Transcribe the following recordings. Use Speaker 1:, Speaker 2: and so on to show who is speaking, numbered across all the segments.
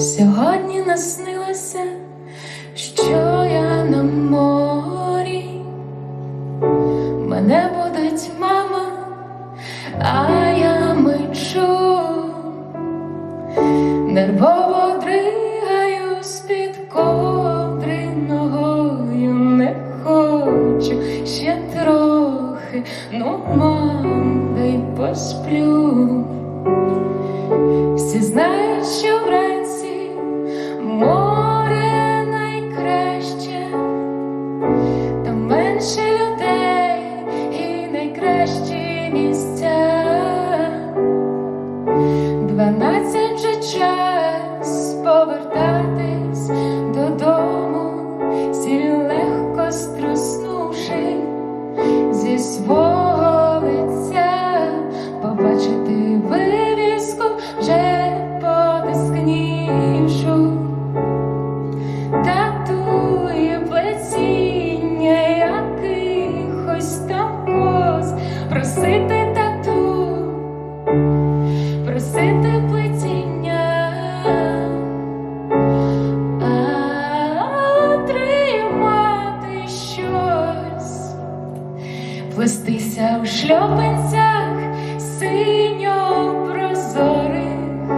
Speaker 1: Сьогодні наснилося, що я на морі, мене будить мама, а я мечу, нервово дригаю з-під ковдри ногою, не хочу. Ще трохи, ну мам, дай посплю. Всі знають, що вранці менше людей і найкращі місця. Дванадцять вже час повертатись додому, сіль легко струснувши зі свого лиця, побачити вивіску вже потискнівшу. Плестися в шльопанцях синьо прозорих,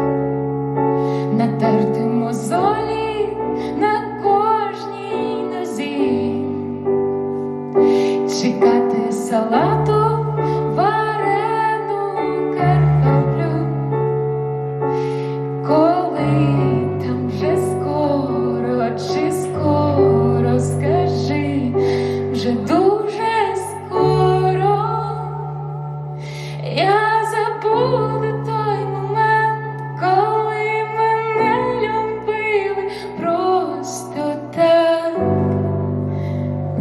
Speaker 1: натерти мозолі на кожній нозі, чекати салату варену картоплю, коли там вже скоро чи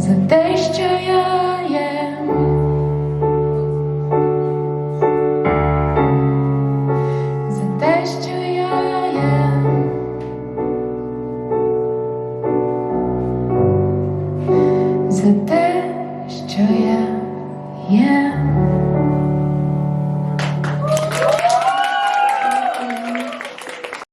Speaker 1: за те, що. За те, що я є. За те,